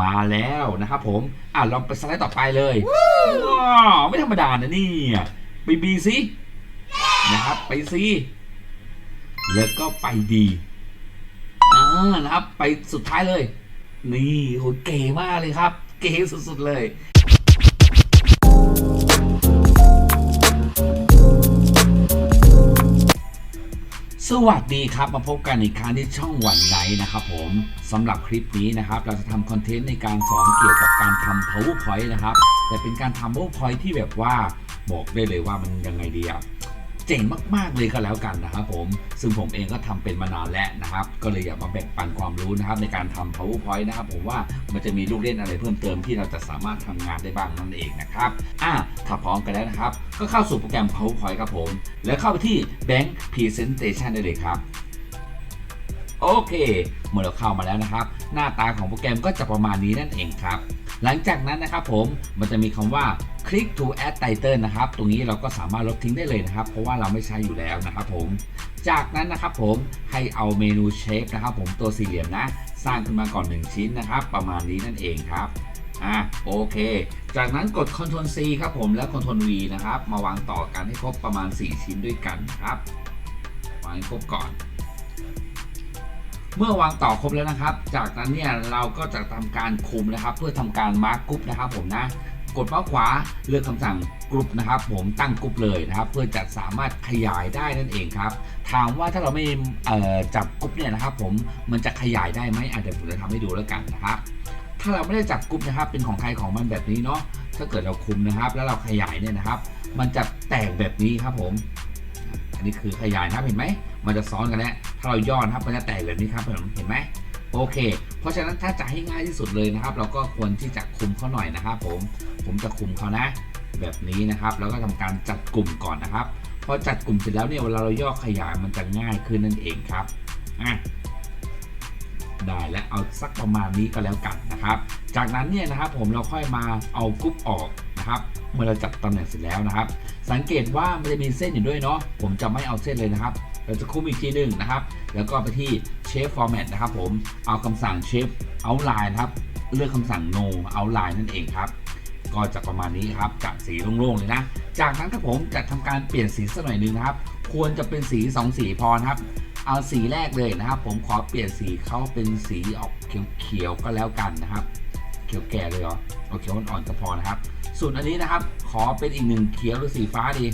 มาแล้วนะครับผม อะลองไปสไลด์ต่อไปเลยว้าวไม่ธรรมดานะเนี่ยไปบีซินะครับไปซีแล้วก็ไปดีอ่านะครับ ไปสุดท้ายเลย นี่โหเก๋มากเลยครับ เก๋สุดๆเลย สวัสดีครับมาพบกันอีกครั้งที่ช่องวันไลน์นะครับผมสำหรับคลิปนี้นะครับ เราจะทำคอนเทนต์ในการสอนเกี่ยวกับการทำ powerpoint นะครับ แต่เป็นการทำ powerpoint ที่แบบว่าบอกได้เลยว่ามันยังไงดีอะ เจ๋งมาก ๆ เลยก็แล้วกันนะครับผม ซึ่งผมเองก็ทำเป็นมานานแล้วนะครับ ก็เลยอยากมาแบ่งปันความรู้นะครับในการทำ powerpoint นะครับ ผมว่ามันจะมีลูกเล่นอะไรเพิ่มเติมที่เราจะสามารถทำงานได้บ้างนั่นเองนะครับอะถ้าพร้อมกันแล้วนะครับ ก็เข้าสู่โปรแกรม powerpoint ครับผม แล้วเข้าไปที่ bank presentation ได้เลยครับโอเค เมื่อเราเข้ามาแล้วนะครับ หน้าตาของโปรแกรมก็จะประมาณนี้นั่นเองครับ หลังจากนั้นนะครับผมมันจะมีคำว่า click to add title นะครับ ตรงนี้เราก็สามารถลบทิ้งได้เลยนะครับ เพราะว่าเราไม่ใช้อยู่แล้วนะครับผม จากนั้นนะครับผมให้เอาเมนูเชฟนะครับผมตัวสี่เหลี่ยมนะ สร้างขึ้นมาก่อน 1 ชิ้นนะครับ ประมาณนี้นั่นเองครับอะโอเค จากนั้นกด Ctrl C ครับผมแล้ว Ctrl V นะครับ มาวางต่อกันให้ครบประมาณ 4 ชิ้นด้วยกันครับ วางให้ครบก่อน เมื่อวางต่อครบแล้วนะครับ จากนั้นเนี่ยเราก็จะทำการคุมนะครับ เพื่อทำการมาร์กกรุ๊ปนะครับผมนะกดเมาส์ขวาเลือกคำสั่งกรุ๊ปนะครับ ผมตั้งกรุ๊ปเลยนะครับ เพื่อจะสามารถขยายได้นั่นเองครับ ถามว่าถ้าเราไม่จับกรุ๊ปเนี่ยนะครับ ผมมันจะขยายได้ไหมอาจจะผมจะทำให้ดูแล้วกันนะครับ ถ้าเราไม่ได้จับกรุ๊ปนะครับ เป็นของใครของมันแบบนี้เนาะถ้าเกิดเราคุมนะครับ แล้วเราขยายเนี่ยนะครับ มันจะแตกแบบนี้ครับผม อันนี้คือขยายนะครับเห็นไหมมันจะซ้อนกันแล้ว ถ้าเราย่อนะครับมันจะแตกแบบนี้ครับผมเห็นไหมโอเค เพราะฉะนั้นถ้าจะให้ง่ายที่สุดเลยนะครับ เราก็ควรที่จะคุมเขาหน่อยนะครับ ผมผมจะคุมเขานะ แบบนี้นะครับ แล้วก็ทำการจัดกลุ่มก่อนนะครับพอจัดกลุ่มเสร็จแล้วเนี่ยเวลาเราย่อขยายมันจะง่ายขึ้นนั่นเองครับอะได้และเอาสักประมาณนี้ก็แล้วกันนะครับ จากนั้นเนี่ยนะครับผมเราค่อยมาเอากรุ๊ปออกนะครับ เมื่อเราจับตำแหน่งเสร็จแล้วนะครับ สังเกตว่ามันจะมีเส้นอยู่ด้วยเนาะผมจะไม่เอาเส้นเลยนะครับ เราจะคุมอีกทีหนึ่งนะครับ แล้วก็ไปที่ shape format นะครับผมเอาคำสั่ง shape outline นะครับ เลือกคำสั่ง no outline นั่นเองครับ ก็จะประมาณนี้ครับจากสีโล่งๆเลยนะ จากนั้นครับผมจะทำการเปลี่ยนสีสักหน่อยนึงนะครับ ควรจะเป็นสี 2 สีพอนะครับเอาสีแรกเลยนะครับ ผมขอเปลี่ยนสีเขาเป็นสีออกเขียวๆก็แล้วกันนะครับ เขียวแก่เลยเหรอเอาเขียวอ่อนๆก็พอนะครับส่วนอันนี้นะครับ ขอเป็นอีกหนึ่งเขียวหรือสีฟ้าดี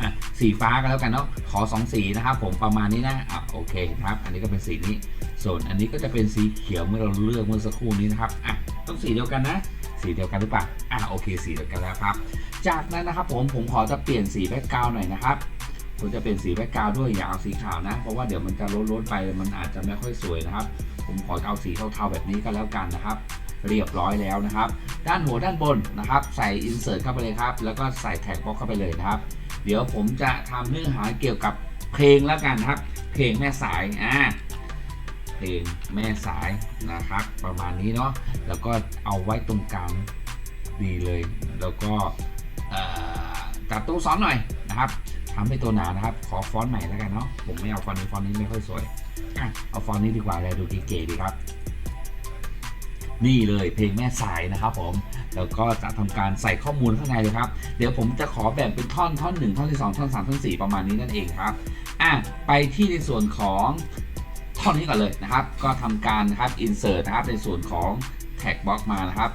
อะ สีฟ้าก็แล้วกันเนาะขอสองสีนะครับผมประมาณนี้นะอะโอเคครับ อันนี้ก็เป็นสีนี้ ส่วนอันนี้ก็จะเป็นสีเขียวเมื่อเราเลือกเมื่อสักครู่นี้นะครับอะต้องสีเดียวกันนะ สีเดียวกันหรือเปล่าอะโอเค สีเดียวกันแล้วครับ จากนั้นนะครับผมผมขอจะเปลี่ยนสีแบ็กกราวหน่อยนะครับผมจะเปลี่ยนสีแบ็กกราวด้วยอย่าเอาสีขาวนะ เพราะว่าเดี๋ยวมันจะลดๆไปมันอาจจะไม่ค่อยสวยนะครับ ผมขอเอาสีเทาๆแบบนี้ก็แล้วกันนะครับ เรียบร้อยแล้วนะครับ ด้านหัวด้านบนนะครับ ใส่ insert เข้าไปเลยครับ แล้วก็ใส่แท็กบ็อกเข้าไปเลยนะครับ เดี๋ยวผมจะทำเนื้อหาเกี่ยวกับเพลงแล้วกันครับ เพลงแม่สายอ่าเพลงแม่สายนะครับ ประมาณนี้เนาะแล้วก็เอาไว้ตรงกลางดีเลย แล้วก็จับตู้ซ้อนหน่อยนะครับทำให้ตัวหนานะครับ ขอฟอนต์ใหม่แล้วกันเนาะผมไม่เอาฟอนต์นี้ฟอนต์นี้ไม่ค่อยสวยอะเอาฟอนต์นี้ดีกว่าเลยดูเก๋ๆดีครับ นี่เลยเพลงแม่สายนะครับผม แล้วก็จะทำการใส่ข้อมูลข้างในเลยครับ เดี๋ยวผมจะขอแบ่งเป็นท่อนท่อนหนึ่งท่อนที่สองท่อนสามท่อนสี่ประมาณนี้นั่นเองครับอะไปที่ในส่วนของท่อนนี้ก่อนเลยนะครับ ก็ทำการนะครับ insert นะครับในส่วนของ tag box มานะครับ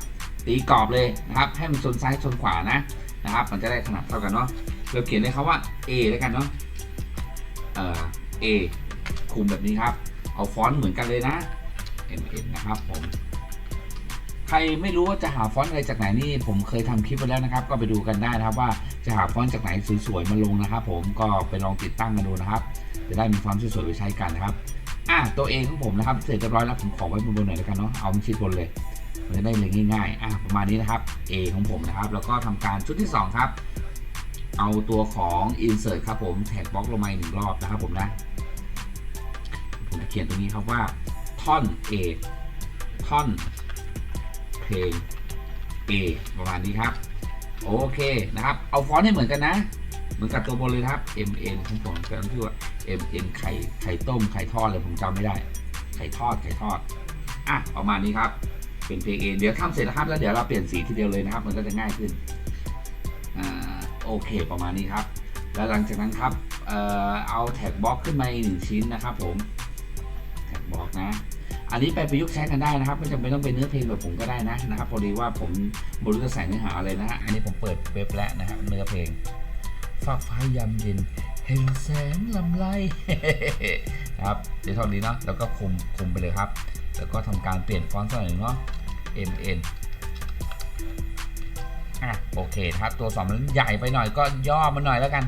ตีกรอบเลยนะครับ ให้มันชนซ้ายชนขวานะนะครับ มันจะได้ขนาดเท่ากันเนาะเราเขียนเลยครับว่า A แล้วกันเนาะเอ่อ A คุมแบบนี้ครับ เอาฟอนต์เหมือนกันเลยนะ M N นะครับผม ใครไม่รู้ว่าจะหาฟอนต์อะไรจากไหนนี่ผมเคยทำคลิปไปแล้วนะครับ ก็ไปดูกันได้นะครับว่าจะหาฟอนต์จากไหนสวยๆมาลงนะครับ ผมก็ไปลองติดตั้งกันดูนะครับจะได้มีฟอนต์สวยๆไปใช้กันนะครับอะตัวเองของผมนะครับเสร็จเรียบร้อยแล้วผมขอไว้บนบนหน่อยแล้วกันเนาะเอามันชิดบนเลยมันจะได้เลยง่ายๆอะประมาณนี้นะครับ A ของผมนะครับ แล้วก็ทำการชุดที่ 2 ครับ เอาตัวของ insert ครับผมแท็กบล็อกลงมาอีกหนึ่งรอบนะครับผมนะผมจะเขียนตรงนี้ครับว่าท่อน A ท่อน เพลง A ประมาณนี้ครับ โอเคนะครับ เอาฟอนต์ให้เหมือนกันนะ เหมือนกับตัวบนเลยครับ M N ของผมก็ต้องชื่อว่า M N ไข่ไข่ต้มไข่ทอดเลยผมจำไม่ได้ ไข่ทอดไข่ทอดอะประมาณนี้ครับ เป็นเพลง A เดี๋ยวทำเสร็จแล้วครับแล้วเดี๋ยวเราเปลี่ยนสีทีเดียวเลยนะครับ มันก็จะง่ายขึ้นอ่าโอเคประมาณนี้ครับ แล้วหลังจากนั้นครับเอ่อเอาแท็กบล็อกขึ้นมาอีกหนึ่งชิ้นนะครับผมแท็กบล็อกนะ อันนี้ไปประยุกต์ใช้กันได้นะครับ ไม่จำเป็นต้องเป็นเนื้อเพลงแบบผมก็ได้นะนะครับ พอดีว่าผมบรู้จะใส่เนื้อหาอะไรนะฮะ อันนี้ผมเปิดเว็บแล้วนะครับเนื้อเพลงฝากฟ้ายามเย็นเห็นแสงลำไรนะครับเดี๋ยวเท่านี้เนาะแล้วก็คุมคุมไปเลยครับ แล้วก็ทำการเปลี่ยนฟอนต์สักหน่อยเนาะ M N อะโอเคครับตัวสองมันใหญ่ไปหน่อยก็ย่อมันหน่อยแล้วกัน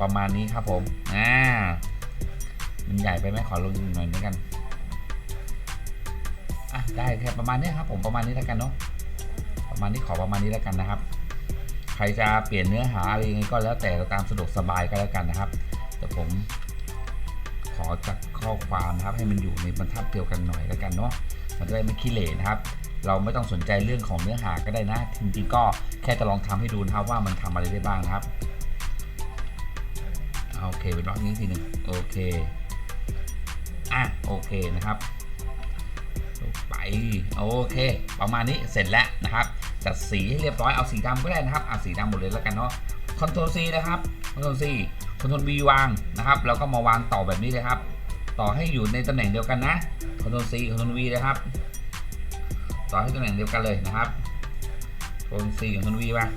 ประมาณนี้ครับผมอ่ามันใหญ่ไปไหมขอลงหน่อยด้วกัน ได้แค่ประมาณนี้ครับผมประมาณนี้แล้วกันเนาะประมาณนี้ขอประมาณนี้แล้วกันนะครับ ใครจะเปลี่ยนเนื้อหาอะไรยังไงก็แล้วแต่ตามสะดวกสบายก็แล้วกันนะครับ แต่ผมขอจัดข้อความนะครับ ให้มันอยู่ในบรรทัดเดียวกันหน่อยแล้วกันเนาะมันจะได้ไม่ขี้เหร่นะครับ เราไม่ต้องสนใจเรื่องของเนื้อหาก็ได้นะจริงๆก็แค่จะลองทำให้ดูนะครับว่ามันทำอะไรได้บ้างนะครับโอเคเป็นรอบนี้ทีหนึ่งโอเคอะโอเคนะครับ ไปโอเค ประมาณนี้เสร็จแล้วนะครับจัดสีให้เรียบร้อยเอาสีดำก็ได้นะครับเอาสีดำหมดเลยแล้วกันเนาะคอนโทรล C นะครับคอนโทรล C คอนโทรล V วางนะครับแล้วก็มาวางต่อแบบนี้เลยครับ ต่อให้อยู่ในตำแหน่งเดียวกันนะคอนโทรล C คอนโทรล V นะครับ ต่อให้ตำแหน่งเดียวกันเลยนะครับคอนโทรล C คอนโทรล V วาง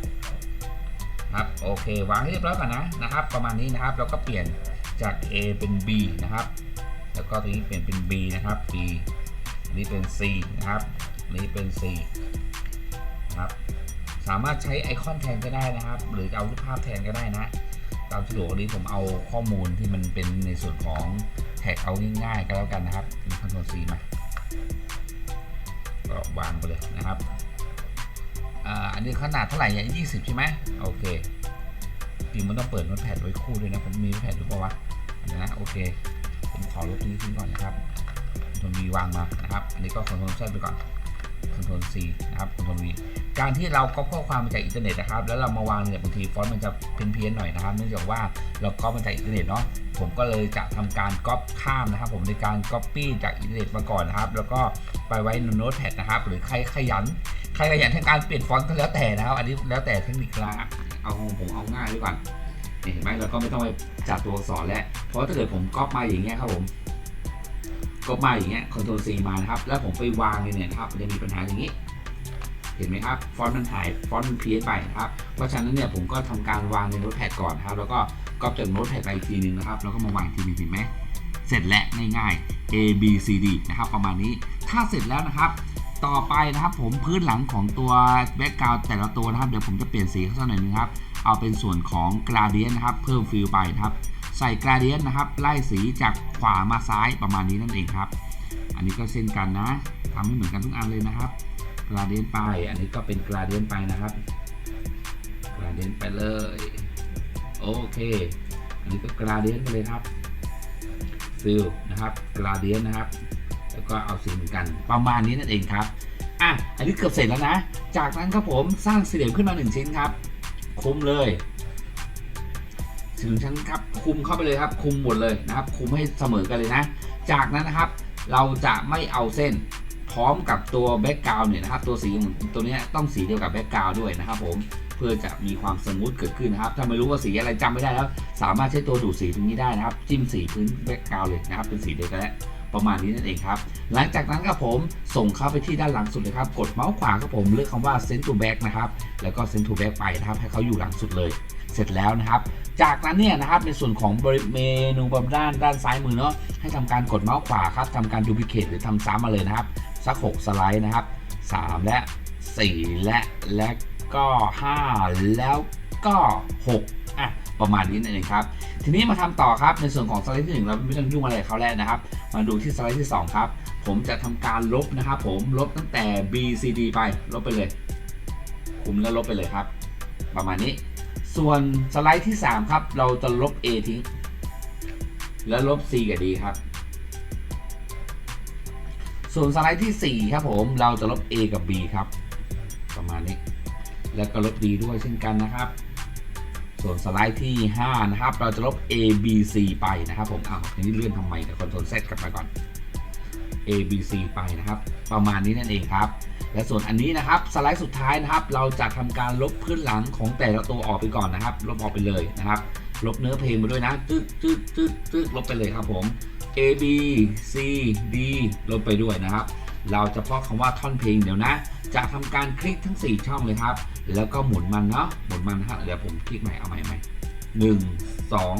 ครับโอเควางให้เรียบร้อยก่อนนะนะครับ ประมาณนี้นะครับแล้วก็เปลี่ยนจาก A เป็น B นะครับ แล้วก็ตรงนี้เปลี่ยนเป็น B นะครับ B นนี้เป็น C นะครับนนี้เป็น C นะครับสามารถใช้ไอคอนแทนก็ได้นะครับ หรือเอารูปภาพแทนก็ได้นะตามสะดวกนี้ผมเอาข้อมูลที่มันเป็นในส่วนของแท็กเอาง่ายๆก็แล้วกันนะครับมีคอนโทรล C มาก็วางไปเลยนะครับอันนี้ขนาดเท่าไหร่เนี่ยยี่สิบใช่ไหมโอเคจริงมันต้องเปิดโน้ตแพดไว้คู่ด้วยนะผมมีโน้ตแพดดูป่าวะนะโอเค ผมขอลบตรงนี้ทิ้งก่อนนะครับ โทรล V วางมานะครับ อันนี้ก็คอนโทรล Z ไปก่อนคอนโทรล C นะครับคอนโทรล V การที่เราก๊อปข้อความมาจากอินเทอร์เน็ตนะครับ แล้วเรามาวางเนี่ยบางทีฟอนต์มันจะเพี้ยนๆหน่อยนะครับ เนื่องจากว่าเราก๊อปมาจากอินเทอร์เน็ตเนาะ ผมก็เลยจะทำการก๊อปข้ามนะครับ ผมในการก๊อปปี้จากอินเทอร์เน็ตมาก่อนนะครับ แล้วก็ไปไว้ในโน้ตแพดนะครับ หรือใครขยัน ใครขยันทางการเปลี่ยนฟอนต์ก็แล้วแต่นะครับ อันนี้แล้วแต่เทคนิคละเอาผมเอาง่ายไว้ก่อนนี่เห็นไหมเราก็ไม่ต้องไปจัดตัวอักษรแล้ว เพราะถ้าเกิดผมก๊อปมาอย่างเงี้ยครับผม ก๊อปมาอย่างเงี้ย Ctrl C มานะครับ แล้วผมไปวางเนี่ยนะครับมันจะมีปัญหาอย่างนี้ เห็นไหมครับ ฟอนต์มันหาย ฟอนต์มันเพี้ยนไปนะครับ เพราะฉะนั้นเนี่ยผมก็ทำการวางในโน้ตแพดก่อนนะครับ แล้วก็ก๊อปจากโน้ตแพดไปอีกทีหนึงนะครับ แล้วก็มาวางทีนึงเห็นไหมเสร็จแล้วง่ายๆ A B C D นะครับ ประมาณนี้ ถ้าเสร็จแล้วนะครับ ต่อไปนะครับผมพื้นหลังของตัวแบ็กกราวด์แต่ละตัวนะครับ เดี๋ยวผมจะเปลี่ยนสีสักหน่อยนึงครับ เอาเป็นส่วนของกราเดียนนะครับ เพิ่มฟิลไปนะครับ ใส่กราเดียนนะครับ ไล่สีจากขวามาซ้ายประมาณนี้นั่นเองครับ อันนี้ก็เช่นกันนะทำให้เหมือนกันทุกอันเลยนะครับ กราเดียนไป อันนี้ก็เป็นกราเดียนไปนะครับ กราเดียนไปเลย โอเค อันนี้ก็กราเดียนไปเลยครับฟิลนะครับ กราเดียนนะครับ แล้วก็เอาสีเหมือนกันประมาณนี้นั่นเองครับ อะ อันนี้เกือบเสร็จแล้วนะ จากนั้นครับผมสร้างสี่เหลี่ยมขึ้นมาหนึ่งชิ้นครับ คุมเลย สี่เหลี่ยมชั้นครับคุมเข้าไปเลยครับ คุมหมดเลยนะครับ คุมให้เสมอกันเลยนะ จากนั้นนะครับ เราจะไม่เอาเส้นพร้อมกับตัวแบ็กกราวน์เนี่ยนะครับ ตัวสีตัวเนี้ยต้องสีเดียวกับแบ็กกราวน์ด้วยนะครับ ผมเพื่อจะมีความสมูทเกิดขึ้นนะครับ ถ้าไม่รู้ว่าสีอะไรจำไม่ได้แล้ว สามารถใช้ตัวดูดสีตรงนี้ได้นะครับ จิ้มสีพื้นแบ็กกราวน์เลยนะครับ เป็นสีเดียวกันแล้วประมาณนี้นั่นเองครับ หลังจากนั้นครับผมส่งเข้าไปที่ด้านหลังสุดเลยครับ กดเมาส์ขวาครับผมเลือกคำว่า send to back นะครับ แล้วก็ send to back ไปนะครับ ให้เขาอยู่หลังสุดเลย เสร็จแล้วนะครับ จากนั้นเนี่ยนะครับในส่วนของบริเมนูบนด้านด้านซ้ายมือเนาะให้ทำการกดเมาส์ขวาครับทำการดูพิเคทหรือทำซ้ำมาเลยนะครับ สัก 6 สไลด์นะครับ 3 และ 4 และและก็ 5 แล้วก็ 6 อะ ประมาณนี้นั่นเองครับ ทีนี้มาทำต่อครับในส่วนของสไลด์ที่ 1 เราไม่ต้องยุ่งอะไรเขาแล้วนะครับ มาดูที่สไลด์ที่ 2 ครับ ผมจะทำการลบนะครับ ผมลบตั้งแต่ B C D ไปลบไปเลย คุมแล้วลบไปเลยครับ ประมาณนี้ ส่วนสไลด์ที่ 3 ครับ เราจะลบ A ทิ้ง แล้วลบ C กับ D ครับ ส่วนสไลด์ที่ 4 ครับผม เราจะลบ A กับ B ครับ ประมาณนี้ แล้วก็ลบ D ด้วยเช่นกันนะครับ ส่วนสไลด์ที่ 5 นะครับ เราจะลบ A B C ไปนะครับผมอ้าวทีนี้เลื่อนทำไมเดี๋ยวคอนโทรล Z กลับมาก่อน A B C ไปนะครับ ประมาณนี้นั่นเองครับ และส่วนอันนี้นะครับสไลด์สุดท้ายนะครับ เราจะทำการลบพื้นหลังของแต่ละตัวออกไปก่อนนะครับ ลบออกไปเลยนะครับ ลบเนื้อเพลงไปด้วยนะตึ๊ดตึ๊ดตึ๊ดตึ๊ดลบไปเลยครับผม A B C D ลบไปด้วยนะครับ เราจะเพาะคำว่าท่อนเพลงเดี๋ยวนะ จะทำการคลิกทั้ง 4 ช่องเลยครับ แล้วก็หมุนมันเนาะหมุนมันนะครับเดี๋ยวผมคลิกใหม่เอาใหม่ใหม่หนึ่งสอง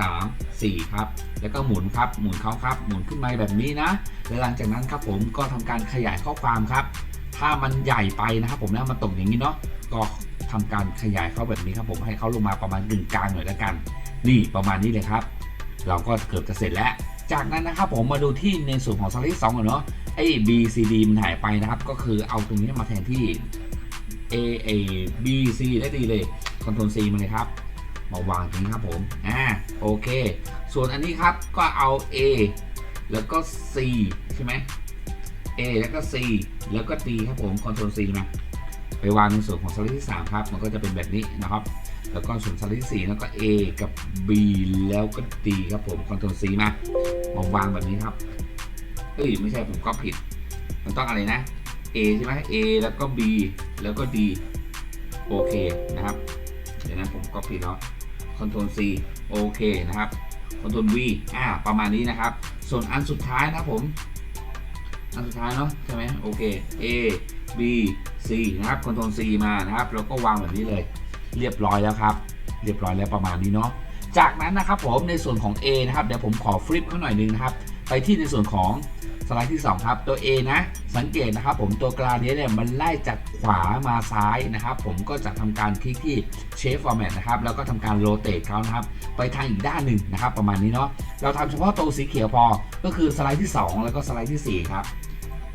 สามสี่ครับ แล้วก็หมุนครับ หมุนเขาครับ หมุนขึ้นมาแบบนี้นะ และหลังจากนั้นครับผมก็ทำการขยายข้อความครับ ถ้ามันใหญ่ไปนะครับผมนะมันตกอย่างนี้เนาะก็ทำการขยายเข้าแบบนี้ครับผมให้เขาลงมาประมาณกึ่งกลางหน่อยแล้วกัน นี่ประมาณนี้เลยครับ เราก็เกือบจะเสร็จแล้ว จากนั้นนะครับผมมาดูที่ในส่วนของสไลด์สองก่อนเนาะไอ้ B C D มันหายไปนะครับ ก็คือเอาตรงนี้มาแทนที่ A A B C ได้ดีเลย Ctrl C มาเลยครับ มาวางตรงนี้ครับผมอ่าโอเค ส่วนอันนี้ครับก็เอา A แล้วก็ C ใช่ไหม A แล้วก็ C แล้วก็ D ครับผม Ctrl C มาไปวางในส่วนของสไลด์ที่ 3 ครับ มันก็จะเป็นแบบนี้นะครับ แล้วก็ส่วนสไลด์ที่4แล้วก็ A กับ B แล้วก็ D ครับผม Ctrl C มามาวางแบบนี้ครับ เอ้ยไม่ใช่ผมก็ผิด มันต้องอะไรนะ A ใช่ไหม A แล้วก็ B แล้วก็ D โอเคนะครับ เดี๋ยวนะผมก็ผิดแล้ว Ctrl C โอเคนะครับ Ctrl V อ่าประมาณนี้นะครับ ส่วนอันสุดท้ายนะผม อันสุดท้ายเนาะใช่ไหมโอเค A B C นะครับคอนโทรล C มานะครับ แล้วก็วางแบบนี้เลย เรียบร้อยแล้วครับ เรียบร้อยแล้วประมาณนี้เนาะจากนั้นนะครับผมในส่วนของ A นะครับเดี๋ยวผมขอฟลิปเขาหน่อยนึงนะครับ ไปที่ในส่วนของ สไลด์ที่ 2 ครับ ตัว A นะ สังเกตนะครับ ผมตัวกราเดียเนี่ยมันไล่จากขวามาซ้ายนะครับ ผมก็จะทำการคลิกที่ Shape Format นะครับแล้วก็ทำการโรเต e เขานะครับ ไปทางอีกด้านหนึ่งนะครับ ประมาณนี้เนาะเราทำเฉพาะตัวสีเขียวพอ ก็คือสไลด์ที่ 2 แล้วก็สไลด์ที่ 4 ครับ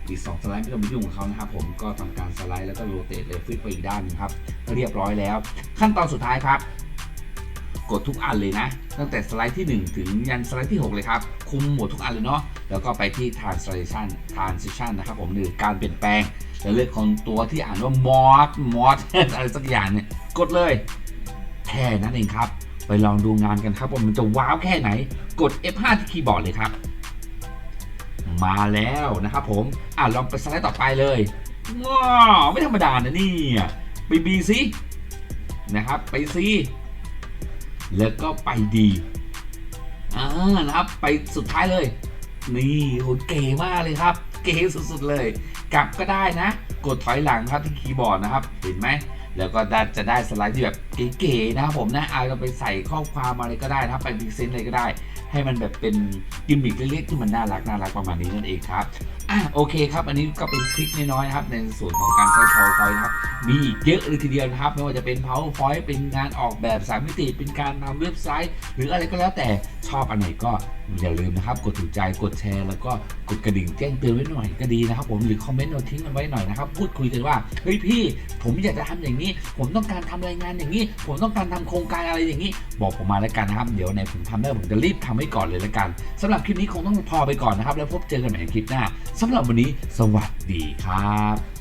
อีก2สไลด์ไม่ต้องไปยุ่งกับเขานะครับผมก็ทำการสไลด์แล้วก็โรเต e เลยฟลิปไปอีกด้านหนึงครับเรียบร้อยแล้ว ขั้นตอนสุดท้ายครับ กดทุกอันเลยนะ ตั้งแต่สไลด์ที่ 1 ถึงยันสไลด์ที่ 6 เลยครับ คุมหมดทุกอันเลยเนาะ แล้วก็ไปที่ translation transition นะครับผมหรือการเปลี่ยนแปลงแล้วเลือกของตัวที่อ่านว่า mod mod อะไรสักอย่างเนี่ยกดเลยแค่นั้นเองครับ ไปลองดูงานกันครับว่ามันจะว้าวแค่ไหน กด F5 ที่คีย์บอร์ดเลยครับ มาแล้วนะครับผมอะลองไปสไลด์ต่อไปเลยว้าไม่ธรรมดานะนี่ไป B ซินะครับ ไป C แล้วก็ไปดีอ่านะครับ ไปสุดท้ายเลย นี่โหเก๋มากเลยครับ เก๋สุดๆเลย กลับก็ได้นะ กดถอยหลังครับที่คีย์บอร์ดนะครับ เห็นไหมแล้วก็จะได้สไลด์ที่แบบเก๋ๆนะครับผมนะเอาเราไปใส่ข้อความอะไรก็ได้นะครับไปพิเศษอะไรก็ได้ ให้มันแบบเป็นกิมมิคเล็กๆที่มันน่ารักน่ารักประมาณนี้นั่นเองครับอะโอเคครับ อันนี้ก็เป็นคลิปน้อยๆนะครับในส่วนของการใช้ PowerPoint ครับ มีอีกเยอะเลยทีเดียวนะครับไม่ว่าจะเป็น PowerPoint เป็นงานออกแบบสามมิติเป็นการทำเว็บไซต์ หรืออะไรก็แล้วแต่ชอบอันไหนก็อย่าลืมนะครับ กดถูกใจกดแชร์ แล้วก็กดกระดิ่งแจ้งเตือนไว้หน่อยก็ดีนะครับ ผมหรือคอมเมนต์เราทิ้งกันไว้หน่อยนะครับ พูดคุยกันว่าเฮ้ยพี่ ผมอยากจะทำอย่างนี้ ผมต้องการทำรายงานอย่างนี้ ผมต้องการทำโครงการอะไรอย่างนี้ บอกผมมาแล้วกันนะครับ เดี๋ยวในผมทำได้ผมจะรีบทำให้ก่อนเลยแล้วกันสำหรับคลิปนี้คงต้องพอไปก่อนนะครับ แล้วพบเจอกันใหม่ในคลิปหน้าสำหรับวันนี้ สวัสดีครับ